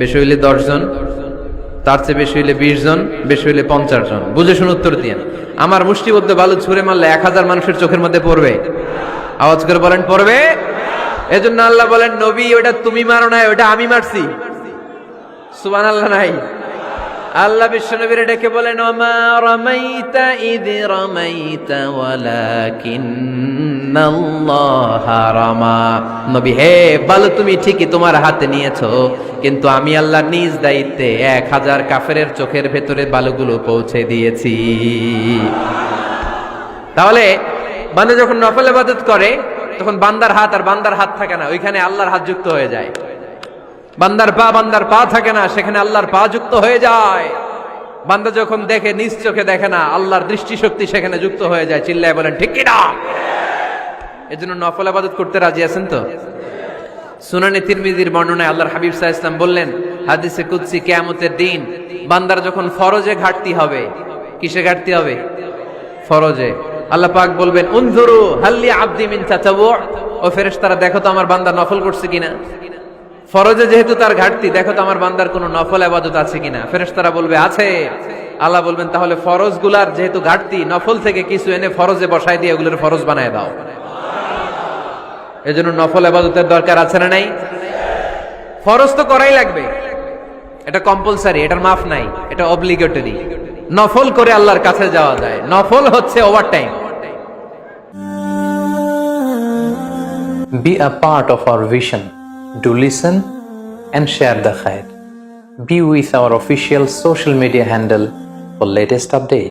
বেশি হইলে দশজন, তার চেয়ে বেশি হইলে বিশ জন বেশি হইলে পঞ্চাশ জন বুঝে শুনে উত্তর দিয়েন আমার মুষ্টিবদ্ধ বালু ছুঁড়ে মারলে এক হাজার মানুষের চোখের মধ্যে পড়বে। আওয়াজ করে বলেন, পড়বে? এজন্য আল্লাহ বলেন, নবী ওটা তুমি মারো না ওটা আমি মারছি। সুবান আল্লাহ নাই। আল্লাহ বিশ্ব নবীরে ডেকে বলেন, ওমা রামাইতা ইদ রামাইতা ওয়ালাকিন্নাল্লাহ নবী, হে বালু, তুমি ঠিকই তোমার হাতে নিয়েছো, কিন্তু আমি আল্লাহ নিজ দায়িত্বে এক হাজার কাফেরের চোখের ভেতরে বালুগুলো পৌঁছে দিয়েছি। তাহলে বান্দা যখন নফল ইবাদত করে, তখন বান্দার হাত আর বান্দার হাত থাকে না, ওইখানে আল্লাহর হাত যুক্ত হয়ে যায়। বান্দার পা বান্দার পা থাকে না, সেখানে আল্লাহর পা যুক্ত হয়ে যায়। বান্দা যখন দেখে, নিজ চোখে দেখে না, আল্লাহর দৃষ্টিশক্তি সেখানে যুক্ত হয়ে যায়, চিল্লায় বলেন, ঠিক কিনা এজন্য নফল আবাদত করতে রাজি আছেন তো? সুনানি তিরমিজির বর্ণনায় আল্লাহর হাবিব সাহা ইসলাম বললেন, হাদিসে কুদ্সি কেয়ামতের দিন, বান্দার যখন ফরজে ঘাটতি হবে, কিসে ঘাটতি হবে? ফরজে। আল্লাহ পাক বলবেন, উনজুরু হাল্লি আব্দি মিন তাতাওয়ু ও ফেরেশতারা, দেখো তো আমার বান্দা নফল করছে কিনা? ফরজে যেহেতু তার ঘাটতি, দেখো তো আমার বান্দার কোনো নফল আবাদত আছে কিনা। ফেরেশতারা বলবে, আছে। আল্লাহ বলবেন, তাহলে ফরজগুলার যেহেতু ঘাটতি, নফল থেকে কিছু এনে ফরজে বসাই দিয়ে ওগুলোর ফরজ বানায় দাও। এজন্য নফল আবাদতের দরকার আছে না নাই? ফরজ তো করাই লাগবে। এটা কম্পালসারি এটার মাফ নাই, এটা অব্লিগেটরি নফল করে আল্লাহর কাছে যাওয়া যায়। নফল হচ্ছে over time Be a part of our vision. Do listen and share the khair. Be with our official social media handle for latest updates.